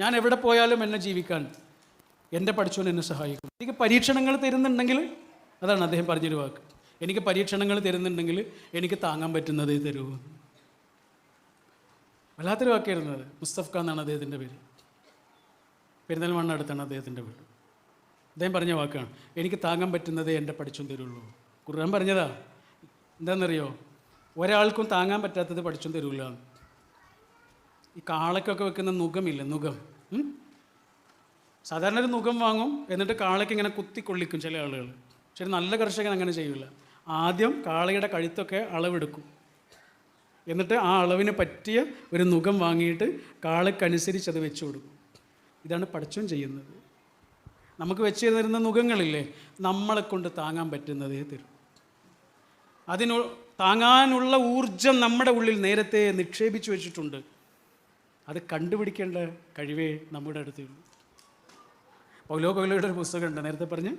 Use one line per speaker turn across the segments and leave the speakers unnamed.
ഞാൻ എവിടെ പോയാലും എന്നെ ജീവിക്കാൻ എന്റെ പഠിച്ചവൻ എന്നെ സഹായിക്കും. എനിക്ക് പരീക്ഷണങ്ങൾ തരുന്നുണ്ടെങ്കിൽ അതാണ് അദ്ദേഹം പറഞ്ഞൊരു വാക്ക്. എനിക്ക് പരീക്ഷണങ്ങൾ തരുന്നുണ്ടെങ്കിൽ എനിക്ക് താങ്ങാൻ പറ്റുന്നത് തരൂ. വല്ലാത്തൊരു വാക്കായിരുന്നു അത്. മുസ്തഫ്ക എന്നാണ് അദ്ദേഹത്തിന്റെ പേര്. പെരുന്തൽമണ്ണ അടുത്താണ് അദ്ദേഹത്തിന്റെ വീട്. അദ്ദേഹം പറഞ്ഞ വാക്കാണ്. എനിക്ക് താങ്ങാൻ പറ്റുന്നത് എന്റെ പഠിച്ചും തരുള്ളൂ. ഖുർആൻ പറഞ്ഞതാ. എന്താണെന്നറിയോ? ഒരാൾക്കും താങ്ങാൻ പറ്റാത്തത് പഠിച്ചും തരൂല. ഈ കാളയ്ക്കൊക്കെ വെക്കുന്ന നുഖമില്ല നുഖം? സാധാരണ ഒരു നുഖം വാങ്ങും എന്നിട്ട് കാളയ്ക്ക് ഇങ്ങനെ കുത്തി കൊള്ളിക്കും ചില ആളുകൾ പക്ഷെ നല്ല കർഷകൻ അങ്ങനെ ചെയ്യില്ല ആദ്യം കാളയുടെ കഴുത്തൊക്കെ അളവെടുക്കും. എന്നിട്ട് ആ അളവിന് പറ്റിയ ഒരു നുഖം വാങ്ങിയിട്ട് കാളയ്ക്കനുസരിച്ച് അത് വെച്ചു കൊടുക്കും. ഇതാണ് പഠിച്ചും ചെയ്യുന്നത്. നമുക്ക് വെച്ച് തരുന്ന നുഖങ്ങളില്ലേ നമ്മളെ കൊണ്ട് താങ്ങാൻ പറ്റുന്നതേ തരും. അതിനു താങ്ങാനുള്ള ഊർജം നമ്മുടെ ഉള്ളിൽ നേരത്തെ നിക്ഷേപിച്ചു വെച്ചിട്ടുണ്ട്. അത് കണ്ടുപിടിക്കേണ്ട കഴിവേ നമ്മുടെ അടുത്തുള്ളൂ പൗലോ പൗലോയുടെ ഒരു പുസ്തകമുണ്ട് നേരത്തെ പറഞ്ഞ്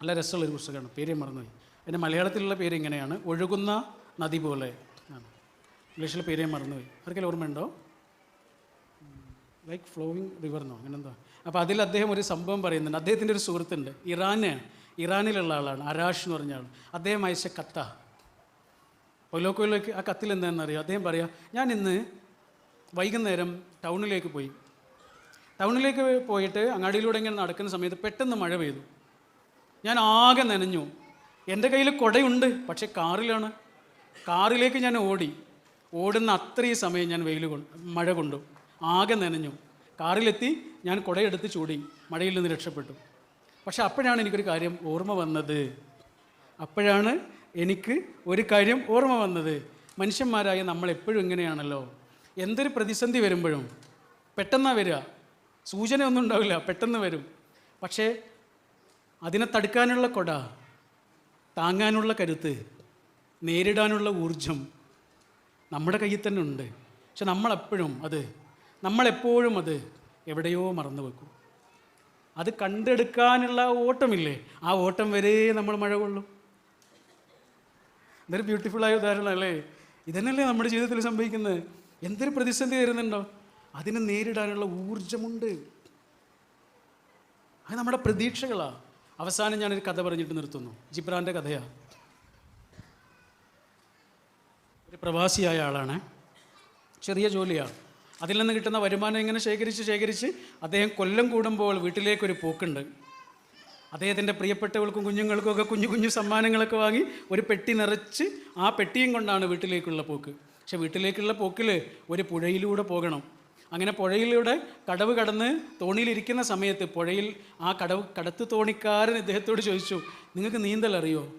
നല്ല രസമുള്ളൊരു പുസ്തകമാണ്. പേര് മറന്നുപോയി. എന്റെ മലയാളത്തിലുള്ള പേര് ഇങ്ങനെയാണ്. ഒഴുകുന്ന നദി പോലെ ആണ്. ഇംഗ്ലീഷിലെ പേര് മറന്നുപോയി. ആർക്കെങ്കിലും ഓർമ്മയുണ്ടോ? ലൈക്ക് ഫ്ലോയിങ് റിവർ എന്നോ? അങ്ങനെ എന്തോ അപ്പോൾ അതിൽ അദ്ദേഹം ഒരു സംഭവം പറയുന്നുണ്ട്. അദ്ദേഹത്തിന്റെ ഒരു സുഹൃത്തുണ്ട്. ഇറാന് ഇറാനിലുള്ള ആളാണ്. അരാഷ് എന്ന് പറഞ്ഞ ആൾ അദ്ദേഹം അയച്ച കത്ത. ഒലോക്കോയിലേക്ക് ആ കത്തിൽ എന്താണെന്നറിയോ? അദ്ദേഹം പറയാം ഞാൻ ഇന്ന് വൈകുന്നേരം ടൗണിലേക്ക് പോയി. ടൗണിലേക്ക് പോയിട്ട് അങ്ങാടിയിലൂടെ ഇങ്ങനെ നടക്കുന്ന സമയത്ത് പെട്ടെന്ന് മഴ പെയ്തു. ഞാൻ ആകെ നനഞ്ഞു. എന്റെ കയ്യിൽ കുടയുണ്ട് പക്ഷേ കാറിലാണ്. കാറിലേക്ക് ഞാൻ ഓടി. ഓടുന്ന അത്രയും സമയം ഞാൻ വെയിൽ കൊണ്ട് മഴ കൊണ്ടു. ആകെ നനഞ്ഞു. കാറിലെത്തി ഞാൻ കുടയെടുത്ത് ചൂടി മഴയിൽ നിന്ന് രക്ഷപ്പെട്ടു. പക്ഷെ അപ്പോഴാണ് എനിക്കൊരു കാര്യം ഓർമ്മ വന്നത്. അപ്പോഴാണ് എനിക്ക് ഒരു കാര്യം ഓർമ്മ വന്നത്. മനുഷ്യന്മാരായ നമ്മൾ എപ്പോഴും ഇങ്ങനെയാണല്ലോ. എന്തൊരു പ്രതിസന്ധി വരുമ്പോഴും പെട്ടെന്നാണ് വരിക. സൂചനയൊന്നും ഉണ്ടാവില്ല പെട്ടെന്ന് വരും. പക്ഷേ അതിനെ തടുക്കാനുള്ള കൊട താങ്ങാനുള്ള കരുത്ത് നേരിടാനുള്ള ഊർജം നമ്മുടെ കയ്യിൽ തന്നെ ഉണ്ട്. പക്ഷെ നമ്മളെപ്പോഴും അത് നമ്മളെപ്പോഴും അത് എവിടെയോ മറന്നു വെക്കും. അത് കണ്ടെടുക്കാനുള്ള ഓട്ടമില്ലേ? ആ ഓട്ടം വരെ നമ്മൾ മഴ കൊള്ളും. ഇതൊരു ബ്യൂട്ടിഫുള്ളായ ഉദാഹരണം അല്ലേ ഇതന്നെയല്ലേ നമ്മുടെ ജീവിതത്തിൽ സംഭവിക്കുന്നത്? എന്തൊരു പ്രതിസന്ധി വരുന്നുണ്ടോ? അതിനെ നേരിടാനുള്ള ഊർജമുണ്ട് അത് നമ്മുടെ പ്രതീക്ഷകളാണ് അവസാനം ഞാനൊരു കഥ പറഞ്ഞിട്ട് നിർത്തുന്നു. ജിബ്രാന്റെ കഥയാണ് ഒരു പ്രവാസിയായ ആളാണ്. ചെറിയ ജോലിയാണ് അതിൽ നിന്ന് കിട്ടുന്ന വരുമാനം ഇങ്ങനെ ശേഖരിച്ച് ശേഖരിച്ച് അദ്ദേഹം കൊല്ലം കൂടുമ്പോൾ വീട്ടിലേക്കൊരു പോക്കുണ്ട്. അദ്ദേഹത്തിന്റെ പ്രിയപ്പെട്ടവൾക്കും കുഞ്ഞുങ്ങൾക്കും ഒക്കെ കുഞ്ഞു കുഞ്ഞു സമ്മാനങ്ങളൊക്കെ വാങ്ങി ഒരു പെട്ടി നിറച്ച് ആ പെട്ടിയും കൊണ്ടാണ് വീട്ടിലേക്കുള്ള പോക്ക്. പക്ഷെ വീട്ടിലേക്കുള്ള പോക്കിൽ ഒരു പുഴയിലൂടെ പോകണം. അങ്ങനെ പുഴയിലൂടെ കടവ് കടന്ന് തോണിയിലിരിക്കുന്ന സമയത്ത് പുഴയിൽ ആ കടവ് കടത്ത് തോണിക്കാരൻ ഇദ്ദേഹത്തോട് ചോദിച്ചു നിങ്ങൾക്ക് നീന്തൽ അറിയോ?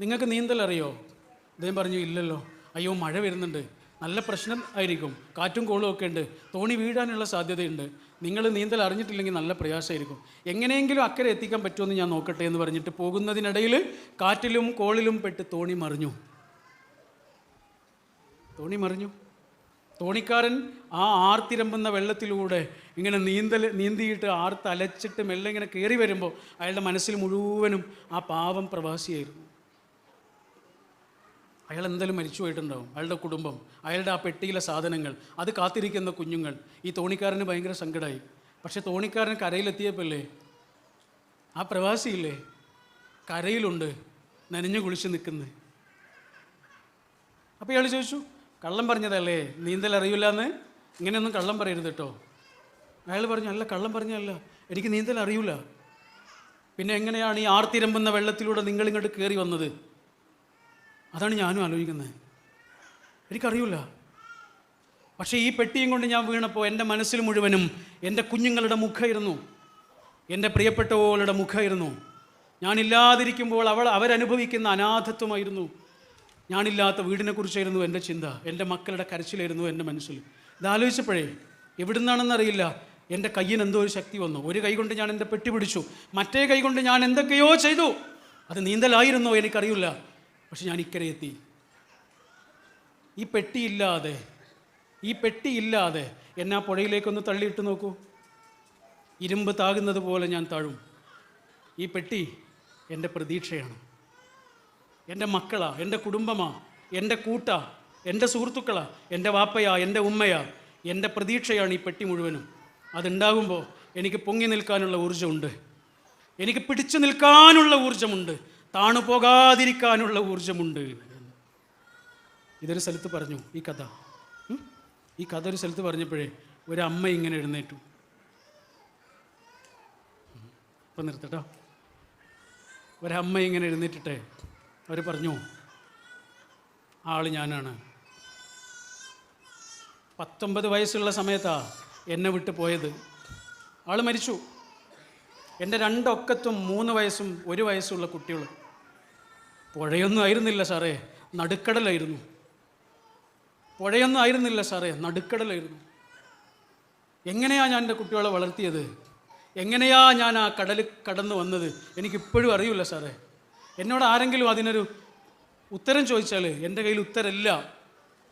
നിങ്ങൾക്ക് നീന്തൽ അറിയോ? അദ്ദേഹം പറഞ്ഞു ഇല്ലല്ലോ. അയ്യോ മഴ വരുന്നുണ്ട്. നല്ല പ്രശ്നം ആയിരിക്കും. കാറ്റും കോളും ഒക്കെ ഉണ്ട്. തോണി വീഴാനുള്ള സാധ്യതയുണ്ട്. നിങ്ങൾ നീന്തൽ അറിഞ്ഞിട്ടില്ലെങ്കിൽ നല്ല പ്രയാസമായിരിക്കും. എങ്ങനെയെങ്കിലും അക്കരെ എത്തിക്കാൻ പറ്റുമെന്ന് ഞാൻ നോക്കട്ടെ എന്ന് പറഞ്ഞിട്ട് പോകുന്നതിനിടയിൽ കാറ്റിലും കോളിലും പെട്ട് തോണി മറിഞ്ഞു. തോണി മറിഞ്ഞു. തോണിക്കാരൻ ആ ആർത്തിരമ്പുന്ന വെള്ളത്തിലൂടെ ഇങ്ങനെ നീന്തൽ നീന്തിയിട്ട് ആർത്തലച്ചിട്ട് മെല്ലെ ഇങ്ങനെ കയറി വരുമ്പോൾ അയാളുടെ മനസ്സിൽ മുഴുവനും ആ പാവം പ്രവാസിയായിരുന്നു. അയാൾ എന്തായാലും മരിച്ചു പോയിട്ടുണ്ടാവും. അയാളുടെ കുടുംബം അയാളുടെ ആ പെട്ടിയിലെ സാധനങ്ങൾ അത് കാത്തിരിക്കുന്ന കുഞ്ഞുങ്ങൾ. ഈ തോണിക്കാരന് ഭയങ്കര സങ്കടമായി പക്ഷെ തോണിക്കാരൻ കരയിലെത്തിയപ്പോഴേ ആ പ്രവാസിയില്ലേ? കരയിലുണ്ട് നനഞ്ഞു കുളിച്ച് നിൽക്കുന്നത് അപ്പോൾ ഇയാൾ ചോദിച്ചു കള്ളം പറഞ്ഞതല്ലേ? നീന്തൽ അറിയില്ല എന്ന് ഇങ്ങനെയൊന്നും കള്ളം പറയരുത് കേട്ടോ അയാൾ പറഞ്ഞു അല്ല കള്ളം പറഞ്ഞല്ല എനിക്ക് നീന്തൽ അറിയില്ല പിന്നെ എങ്ങനെയാണ് ഈ ആർത്തിരമ്പുന്ന വെള്ളത്തിലൂടെ നിങ്ങൾ ഇങ്ങോട്ട് കയറി വന്നത്? അതാണ് ഞാനും ആലോചിക്കുന്നത്. എനിക്കറിയില്ല പക്ഷേ ഈ പെട്ടിയും കൊണ്ട് ഞാൻ വീണപ്പോൾ എന്റെ മനസ്സിൽ മുഴുവനും എന്റെ കുഞ്ഞുങ്ങളുടെ മുഖമായിരുന്നു. എന്റെ പ്രിയപ്പെട്ടവളുടെ മുഖമായിരുന്നു. ഞാനില്ലാതിരിക്കുമ്പോൾ അവൾ അവരനുഭവിക്കുന്ന അനാഥത്വമായിരുന്നു. ഞാനില്ലാത്ത വീടിനെക്കുറിച്ചായിരുന്നു എന്റെ ചിന്ത എന്റെ മക്കളുടെ കരച്ചിലായിരുന്നു എന്റെ മനസ്സിൽ. ഇതാലോചിച്ചപ്പോഴേ എവിടുന്നാണെന്നറിയില്ല എന്റെ കയ്യിന് എന്തോ ഒരു ശക്തി വന്നു. ഒരു കൈ കൊണ്ട് ഞാൻ എന്റെ പെട്ടി പിടിച്ചു. മറ്റേ കൈ കൊണ്ട് ഞാൻ എന്തൊക്കെയോ ചെയ്തു. അത് നീന്തലായിരുന്നോ എനിക്കറിയില്ല. പക്ഷെ ഞാൻ ഇക്കരെ എത്തി. ഈ പെട്ടിയില്ലാതെ ഈ പെട്ടിയില്ലാതെ എന്നെ ആ പുഴയിലേക്കൊന്ന് തള്ളിയിട്ട് നോക്കൂ. ഇരുമ്പ് താകുന്നത് പോലെ ഞാൻ താഴും. ഈ പെട്ടി എന്റെ പ്രതീക്ഷയാണ്. എന്റെ മക്കളാ എന്റെ കുടുംബമാ എന്റെ കൂട്ടാ എന്റെ സുഹൃത്തുക്കളാ എന്റെ വാപ്പയാ എന്റെ ഉമ്മയാ എന്റെ പ്രതീക്ഷയാണ് ഈ പെട്ടി മുഴുവനും. അതുണ്ടാകുമ്പോൾ എനിക്ക് പൊങ്ങി നിൽക്കാനുള്ള ഊർജമുണ്ട്. എനിക്ക് പിടിച്ചു നിൽക്കാനുള്ള ഊർജമുണ്ട്. താണു പോകാതിരിക്കാനുള്ള ഊർജമുണ്ട്. ഇതൊരു സ്ഥലത്ത് പറഞ്ഞു ഈ കഥ. ഈ കഥ ഒരു സ്ഥലത്ത് പറഞ്ഞപ്പോഴേ ഒരു അമ്മ ഇങ്ങനെ എഴുന്നേറ്റു. ഇപ്പം നിർത്തട്ടോ. ഒരമ്മ ഇങ്ങനെ എഴുന്നേറ്റിട്ടെ അവർ പറഞ്ഞു ആൾ ഞാനാണ്. പത്തൊമ്പത് വയസ്സുള്ള സമയത്താ എന്നെ വിട്ട് പോയത്. ആൾ മരിച്ചു. എന്റെ രണ്ടൊക്കത്തും മൂന്ന് വയസ്സും ഒരു വയസ്സുള്ള കുട്ടികൾ പുഴയൊന്നും ആയിരുന്നില്ല സാറേ നടുക്കടലായിരുന്നു. പുഴയൊന്നും ആയിരുന്നില്ല സാറേ നടുക്കടലായിരുന്നു. എങ്ങനെയാ ഞാൻ എന്റെ കുട്ടികളെ വളർത്തിയത്? എങ്ങനെയാ ഞാൻ ആ കടൽ കടന്നു വന്നത്? എനിക്കിപ്പോഴും അറിയില്ല സാറേ. എന്നോട് ആരെങ്കിലും അതിനൊരു ഉത്തരം ചോദിച്ചാൽ എന്റെ കയ്യിൽ ഉത്തരമില്ല.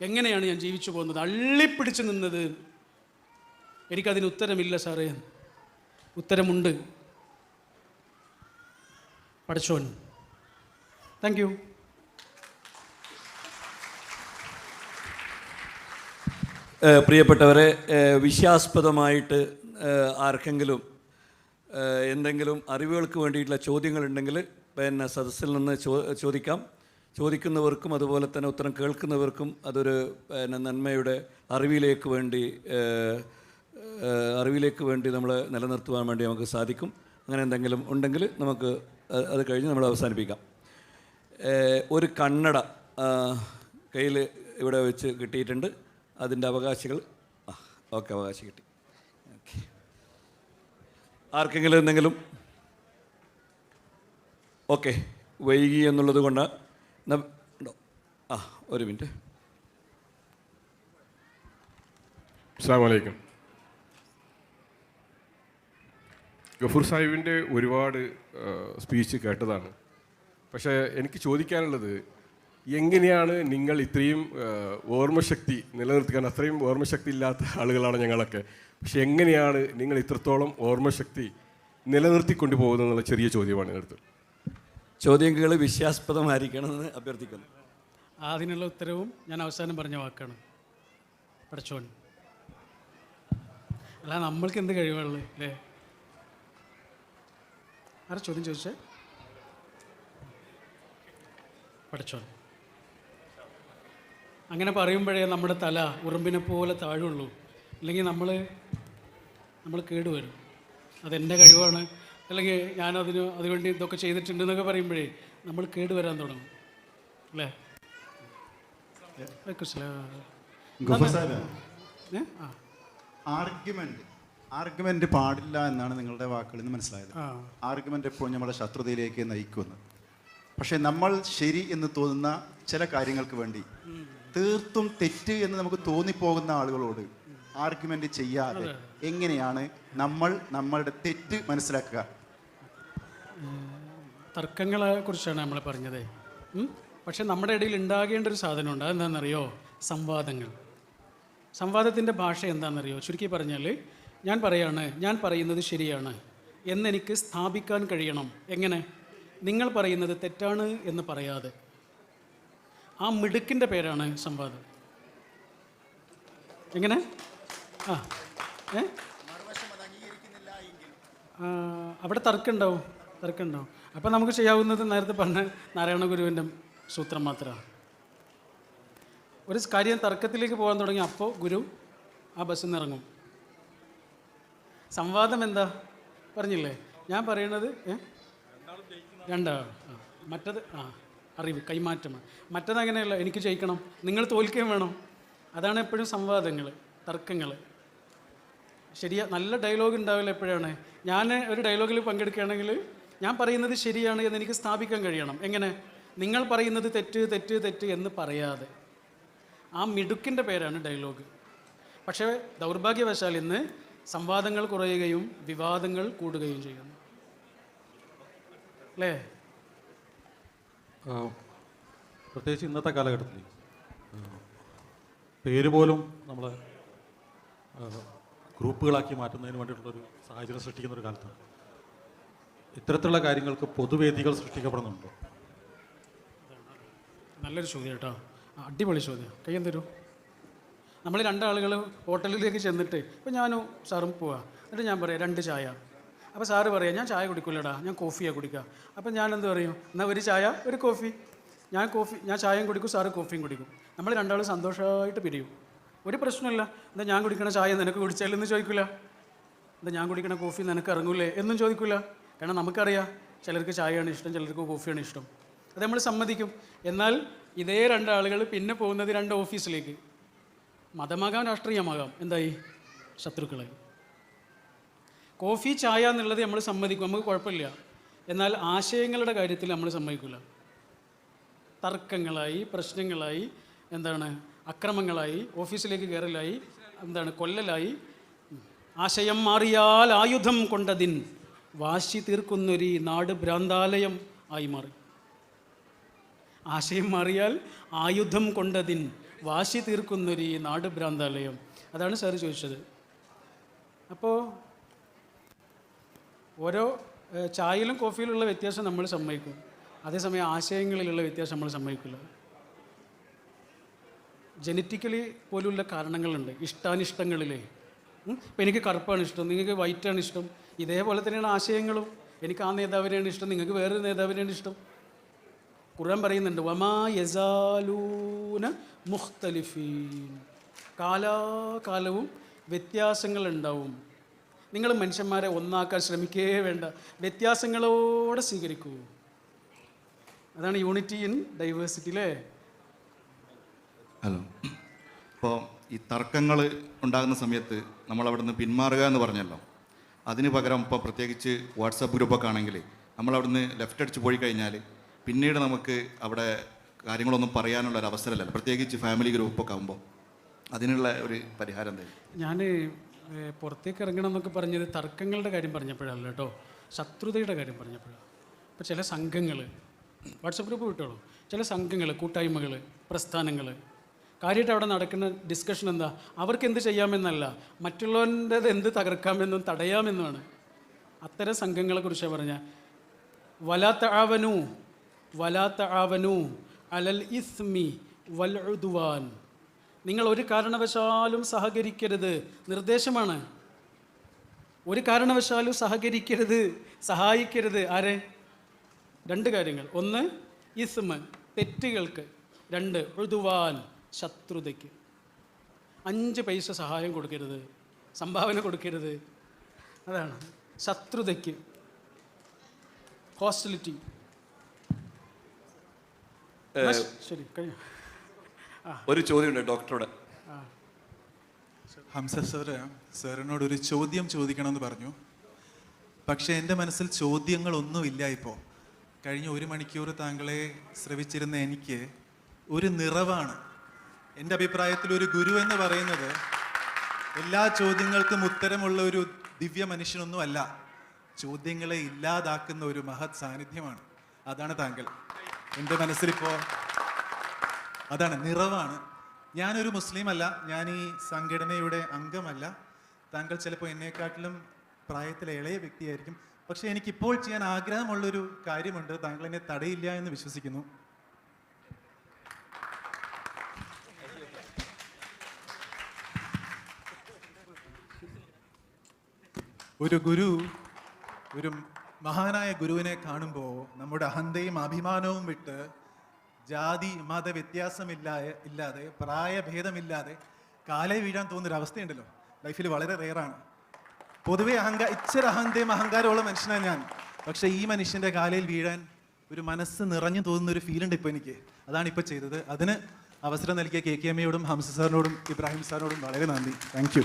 എങ്ങനെയാണ് ഞാൻ ജീവിച്ചു പോകുന്നത്? അള്ളിപ്പിടിച്ച് നിന്നത്. എനിക്കതിന് ഉത്തരമില്ല സാറേ. ഉത്തരമുണ്ട്. പഠിച്ചോൻ. താങ്ക് യു
പ്രിയപ്പെട്ടവരെ വിശ്വാസ്പദമായിട്ട് ആർക്കെങ്കിലും എന്തെങ്കിലും അറിവുകൾക്ക് വേണ്ടിയിട്ടുള്ള ചോദ്യങ്ങളുണ്ടെങ്കിൽ പിന്നെ സദസ്സിൽ നിന്ന് ചോദിക്കാം. ചോദിക്കുന്നവർക്കും അതുപോലെ തന്നെ ഉത്തരം കേൾക്കുന്നവർക്കും അതൊരു പിന്നെ നന്മയുടെ അറിവിലേക്ക് വേണ്ടി അറിവിലേക്ക് വേണ്ടി നമ്മൾ നിലനിർത്തുവാൻ വേണ്ടി നമുക്ക് സാധിക്കും. അങ്ങനെ എന്തെങ്കിലും ഉണ്ടെങ്കിൽ നമുക്ക് അത് കഴിഞ്ഞ് നമ്മൾ അവസാനിപ്പിക്കാം. ഒരു കണ്ണട കയ്യിൽ ഇവിടെ വെച്ച് കിട്ടിയിട്ടുണ്ട്. അതിന്റെ അവകാശികൾ ഓക്കെ അവകാശം കിട്ടി. ഓക്കെ. ആർക്കെങ്കിലും എന്തെങ്കിലും ഓക്കെ വൈകി എന്നുള്ളത് കൊണ്ട് ആ ഒരു മിനിറ്റ്.
അസ്സാം വലൈക്കും ഗഫൂർ സാഹിബിന്റെ ഒരുപാട് സ്പീച്ച് കേട്ടതാണ്. പക്ഷേ എനിക്ക് ചോദിക്കാനുള്ളത് എങ്ങനെയാണ് നിങ്ങൾ ഇത്രയും ഓർമ്മശക്തി നിലനിർത്തിക്കാൻ അത്രയും ഓർമ്മശക്തി ഇല്ലാത്ത ആളുകളാണ് ഞങ്ങളൊക്കെ. പക്ഷെ എങ്ങനെയാണ് നിങ്ങൾ ഇത്രത്തോളം ഓർമ്മശക്തി നിലനിർത്തിക്കൊണ്ടു പോകുന്നത് എന്നുള്ള ചെറിയ ചോദ്യമാണ് എടുത്തത്
ചോദ്യങ്ങൾ വിശ്വാസ്പദമായിരിക്കണമെന്ന് അഭ്യർത്ഥിക്കുന്നു.
അതിനുള്ള ഉത്തരവും ഞാൻ അവസാനം പറഞ്ഞ വാക്കാണ്. പഠിച്ചോൺ അല്ല നമ്മൾക്ക് എന്ത് കഴിവുള്ളു അല്ലേ? ആരാ ചോദ്യം ചോദിച്ചേ? പഠിച്ചോൺ അങ്ങനെ പറയുമ്പോഴേ നമ്മുടെ തല ഉറുമ്പിനെ പോലെ താഴുള്ളൂ. അല്ലെങ്കിൽ നമ്മൾ നമ്മൾ കേടുവരും. അതെന്റെ കഴിവാണ്. അല്ലെങ്കിൽ ഞാനതിന് അതുവേണ്ടി ഇതൊക്കെ ചെയ്തിട്ടുണ്ട് എന്നൊക്കെ പറയുമ്പോഴേ നമ്മൾ കേടുവരാൻ തുടങ്ങും. അല്ലേ?
ആർഗ്യുമെന്റ്. ആർഗ്യുമെന്റ് പാടില്ല എന്നാണ് നിങ്ങളുടെ വാക്കുകളിൽ നിന്ന് മനസ്സിലായത്. ആർഗ്യുമെന്റ് എപ്പോഴും നമ്മുടെ ശത്രുതയിലേക്ക് നയിക്കുന്നത് പക്ഷെ നമ്മൾ ശരി എന്ന് തോന്നുന്ന ചില കാര്യങ്ങൾക്ക് വേണ്ടി തീർത്തും തെറ്റ് എന്ന് നമുക്ക് തോന്നിപ്പോകുന്ന ആളുകളോട് ആർഗ്യുമെന്റ് ചെയ്യാതെ എങ്ങനെയാണ് നമ്മൾ നമ്മളുടെ തെറ്റ് മനസ്സിലാക്കുക?
തർക്കങ്ങളെ കുറിച്ചാണ് നമ്മൾ പറഞ്ഞത്? പക്ഷെ നമ്മുടെ ഇടയിൽ ഉണ്ടാകേണ്ട ഒരു സാധനമുണ്ട്. അതെന്താണെന്നറിയോ? സംവാദങ്ങൾ. സംവാദത്തിന്റെ ഭാഷ എന്താണെന്നറിയോ? ചുരുക്കി പറഞ്ഞാൽ ഞാൻ പറയാണ് ഞാൻ പറയുന്നത് ശരിയാണ് എന്നെനിക്ക് സ്ഥാപിക്കാൻ കഴിയണം. എങ്ങനെ? നിങ്ങൾ പറയുന്നത് തെറ്റാണ് എന്ന് പറയാതെ. ആ മിടുക്കിന്റെ പേരാണ് സംവാദം. എങ്ങനെ? ആ ഏ? അവിടെ തർക്കമുണ്ടാവും. തർക്കമുണ്ടാവും. അപ്പം നമുക്ക് ചെയ്യാവുന്നത് നേരത്തെ പറഞ്ഞ നാരായണ ഗുരുവിന്റെ സൂത്രം മാത്രമാണ്. ഒരു കാര്യം തർക്കത്തിലേക്ക് പോകാൻ തുടങ്ങി അപ്പോൾ ഗുരു ആ ബസ്സിൽ നിന്ന് ഇറങ്ങും. സംവാദം എന്താ? പറഞ്ഞില്ലേ? ഞാൻ പറയണത് ആ മറ്റത് ആ അറിവ് കൈമാറ്റം. മറ്റത് അങ്ങനെയല്ല എനിക്ക് ജയിക്കണം നിങ്ങൾ തോൽക്കുകയും വേണം. അതാണ് എപ്പോഴും സംവാദങ്ങൾ തർക്കങ്ങൾ ശരിയാ നല്ല ഡയലോഗ് ഉണ്ടാവില്ല എപ്പോഴാണ്? ഞാൻ ഒരു ഡയലോഗിൽ പങ്കെടുക്കുകയാണെങ്കിൽ ഞാൻ പറയുന്നത് ശരിയാണ് എന്ന് എനിക്ക് സ്ഥാപിക്കാൻ കഴിയണം. എങ്ങനെ? നിങ്ങൾ പറയുന്നത് തെറ്റ് തെറ്റ് തെറ്റ് എന്ന് പറയാതെ. ആ മിടുക്കിന്റെ പേരാണ് ഡയലോഗ്. പക്ഷേ ദൗർഭാഗ്യവശാൽ ഇന്ന് സംവാദങ്ങൾ കുറയുകയും വിവാദങ്ങൾ കൂടുകയും ചെയ്യുന്നു. അല്ലേ?
പ്രത്യേകിച്ച് ഇന്നത്തെ കാലഘട്ടത്തിൽ പേര് പോലും നമ്മൾ ഗ്രൂപ്പുകളാക്കി മാറ്റുന്നതിന് വേണ്ടിയിട്ടുള്ളൊരു സാഹചര്യം സൃഷ്ടിക്കുന്ന ഒരു കാലത്താണ്. ഇത്തരത്തിലുള്ള കാര്യങ്ങൾക്ക് പൊതുവേദികൾ സൃഷ്ടിക്കപ്പെടുന്നുണ്ടോ?
നല്ലൊരു ചോദ്യം കേട്ടോ. അടിപൊളി ചോദ്യം. കയ്യം തരൂ നമ്മൾ രണ്ടാളുകൾ ഹോട്ടലിലേക്ക് ചെന്നിട്ട് ഇപ്പോൾ ഞാനും സാറും പോവാ. എന്നിട്ട് ഞാൻ പറയാം രണ്ട് ചായ. അപ്പോൾ സാറ് പറയാം ഞാൻ ചായ കുടിക്കില്ലടാ ഞാൻ കോഫിയാണ് കുടിക്കുക അപ്പം ഞാൻ എന്ത് പറയും? എന്നാൽ ഒരു ചായ ഒരു കോഫി. ഞാൻ കോഫി ഞാൻ ചായയും കുടിക്കും സാറ് കോഫിയും കുടിക്കും. നമ്മൾ രണ്ടാളും സന്തോഷമായിട്ട് പിരിയും. ഒരു പ്രശ്നമില്ല എന്താ ഞാൻ കുടിക്കണ ചായ നിനക്ക് കുടിച്ചാലെന്ന് ചോദിക്കില്ല എന്താ ഞാൻ കുടിക്കണ കോഫി നിനക്ക് ഇറങ്ങൂലേ? എന്നും ചോദിക്കില്ല കാരണം നമുക്കറിയാം ചിലർക്ക് ചായയാണ് ഇഷ്ടം ചിലർക്ക് കോഫിയാണ് ഇഷ്ടം. അത് നമ്മൾ സമ്മതിക്കും. എന്നാൽ ഇതേ രണ്ടാളുകൾ പിന്നെ പോകുന്നത് രണ്ട് ഓഫീസിലേക്ക്. മതമാകാം രാഷ്ട്രീയമാകാം. എന്തായി? ശത്രുക്കളായി കോഫി ചായ എന്നുള്ളത് നമ്മൾ സമ്മതിക്കും. നമുക്ക് കുഴപ്പമില്ല. എന്നാൽ ആശയങ്ങളുടെ കാര്യത്തിൽ നമ്മൾ സമ്മതിക്കില്ല തർക്കങ്ങളായി പ്രശ്നങ്ങളായി എന്താണ് അക്രമങ്ങളായി ഓഫീസിലേക്ക് കയറലായി എന്താണ് കൊല്ലലായി. ആശയം മാറിയാൽ ആയുധം കൊണ്ടതിൻ. വാശി തീർക്കുന്നൊരു നാട് ഭ്രാന്താലയം ആയി മാറി. ആശയം മാറിയാൽ ആയുധം കൊണ്ടതിൻ വാശി തീർക്കുന്നൊരു നാട് ഭ്രാന്താലയം. അതാണ് സാറ് ചോദിച്ചത്. അപ്പോൾ ഓരോ ചായയിലും കോഫിയിലുള്ള വ്യത്യാസം നമ്മൾ സമ്മതിക്കും. അതേസമയം ആശയങ്ങളിലുള്ള വ്യത്യാസം നമ്മൾ സമ്മതിക്കില്ല. ജനറ്റിക്കലി പോലുള്ള കാരണങ്ങളുണ്ട്. ഇഷ്ടാനിഷ്ടങ്ങളിലേ. ഇപ്പം എനിക്ക് കറുപ്പാണ് ഇഷ്ടം. നിങ്ങൾക്ക് വൈറ്റാണ് ഇഷ്ടം. ഇതേപോലെ തന്നെയാണ് ആശയങ്ങളും. എനിക്ക് ആ നേതാവിനെയാണ് ഇഷ്ടം നിങ്ങൾക്ക് വേറൊരു നേതാവിനെയാണ് ഇഷ്ടം. ഖുർആൻ പറയുന്നുണ്ട് വമാ യസാലൂന മുഖ്തലിഫീൻ. കാലാകാലവും വ്യത്യാസങ്ങൾ ഉണ്ടാവും നിങ്ങൾ മനുഷ്യന്മാരെ ഒന്നാക്കാൻ ശ്രമിക്കേ വേണ്ട വ്യത്യാസങ്ങളോടെ സ്വീകരിക്കൂ. അതാണ് യൂണിറ്റി ഇൻ ഡൈവേഴ്സിറ്റി അല്ലേ
ഹലോ. ഇപ്പോൾ ഈ തർക്കങ്ങൾ ഉണ്ടാകുന്ന സമയത്ത് നമ്മൾ അവിടെ പിന്മാറുക എന്ന് പറഞ്ഞല്ലോ. അതിന് പകരം ഇപ്പോൾ പ്രത്യേകിച്ച് വാട്സാപ്പ് ഗ്രൂപ്പൊക്കെ ആണെങ്കിൽ നമ്മൾ അവിടുന്ന് ലെഫ്റ്റ് അടിച്ച് പോയി കഴിഞ്ഞാൽ പിന്നീട് നമുക്ക് അവിടെ കാര്യങ്ങളൊന്നും പറയാനുള്ള ഒരു അവസരമല്ല. പ്രത്യേകിച്ച് ഫാമിലി ഗ്രൂപ്പൊക്കെ ആകുമ്പോൾ അതിനുള്ള ഒരു പരിഹാരം എന്തായാലും
ഞാൻ പുറത്തേക്ക് ഇറങ്ങണം എന്നൊക്കെ പറഞ്ഞത് തർക്കങ്ങളുടെ കാര്യം പറഞ്ഞപ്പോഴല്ല കേട്ടോ. ശത്രുതയുടെ കാര്യം പറഞ്ഞപ്പോഴാണ് ഇപ്പോൾ ചില സംഘങ്ങൾ വാട്സപ്പ് ഗ്രൂപ്പ് വിട്ടോളൂ. ചില സംഘങ്ങൾ കൂട്ടായ്മകൾ പ്രസ്ഥാനങ്ങൾ കാര്യമായിട്ട് അവിടെ നടക്കുന്ന ഡിസ്കഷൻ എന്താ? അവർക്ക് എന്ത് ചെയ്യാമെന്നല്ല മറ്റുള്ളവന്റെത് എന്ത് തകർക്കാമെന്നും തടയാമെന്നുമാണ്. അത്തരം കുറിച്ചാണ് പറഞ്ഞ. വലാത്ത ആവനു വലാത്ത ആവനു അലൽ ഇസ്മി വൽ നിങ്ങൾ ഒരു കാരണവശാലും സഹകരിക്കരുത്. നിർദ്ദേശമാണ്. ഒരു കാരണവശാലും സഹകരിക്കരുത് സഹായിക്കരുത്. ആരെ? രണ്ട് കാര്യങ്ങൾ. ഒന്ന് ഇസ്മ തെറ്റുകൾക്ക്. രണ്ട് ഉഴുതുവാൻ ശത്രുതയ്ക്ക്. അഞ്ച് പൈസ സഹായം കൊടുക്കരുത്. സംഭാവന കൊടുക്കരുത്. അതാണ്. ശത്രുതയ്ക്ക്. ഹോസ്റ്റലിറ്റി. ശരി കഴിഞ്ഞു.
ഒരു ചോദ്യമുണ്ട് ഡോക്ടറോട്.
ഹംസ സാറ് സാറിനോട് ഒരു ചോദ്യം ചോദിക്കണമെന്ന് പറഞ്ഞു. പക്ഷെ എന്റെ മനസ്സിൽ ചോദ്യങ്ങളൊന്നുമില്ല ഇപ്പോൾ കഴിഞ്ഞ ഒരു മണിക്കൂർ താങ്കളെ ശ്രവിച്ചിരുന്ന എനിക്ക് ഒരു നിറവാണ്. എന്റെ അഭിപ്രായത്തിൽ ഒരു ഗുരു എന്ന് പറയുന്നത് എല്ലാ ചോദ്യങ്ങൾക്കും ഉത്തരമുള്ള ഒരു ദിവ്യ മനുഷ്യനൊന്നും അല്ല ചോദ്യങ്ങളെ ഇല്ലാതാക്കുന്ന ഒരു മഹത് സാന്നിധ്യമാണ്. അതാണ് താങ്കൾ. എന്റെ മനസ്സിലിപ്പോൾ അതാണ് നിറവാണ്. ഞാനൊരു മുസ്ലിം അല്ല ഞാൻ ഈ സംഘടനയുടെ അംഗമല്ല. താങ്കൾ ചിലപ്പോൾ എന്നെക്കാട്ടിലും പ്രായത്തിലെ ഇളയ വ്യക്തിയായിരിക്കും. പക്ഷേ എനിക്കിപ്പോൾ ചെയ്യാൻ ആഗ്രഹമുള്ളൊരു കാര്യമുണ്ട്. താങ്കൾ എന്നെ തടയില്ല എന്ന് വിശ്വസിക്കുന്നു. ഒരു ഗുരു ഒരു മഹാനായ ഗുരുവിനെ കാണുമ്പോൾ നമ്മുടെ അഹന്തയും അഭിമാനവും വിട്ട് ജാതി മത വ്യത്യാസമില്ലാതെ ഇല്ലാതെ പ്രായഭേദമില്ലാതെ കാലേ വീഴാൻ തോന്നുന്നൊരു അവസ്ഥയുണ്ടല്ലോ. ലൈഫിൽ വളരെ റെയറാണ്. പൊതുവെ അഹങ്കാ ഇച്ചിരി അഹന്തയും അഹങ്കാരമുള്ള മനുഷ്യനാണ് ഞാൻ. പക്ഷേ ഈ മനുഷ്യന്റെ കാലയിൽ വീഴാൻ ഒരു മനസ്സ് നിറഞ്ഞു തോന്നുന്ന ഒരു ഫീൽ ഉണ്ട് ഇപ്പോൾ എനിക്ക്. അതാണ് ഇപ്പോൾ ചെയ്തത്. അതിന് അവസരം നൽകിയ കെ കെ എമ്മയോടും ഹംസ സാറിനോടും ഇബ്രാഹിം സാറിനോടും വളരെ നന്ദി. താങ്ക്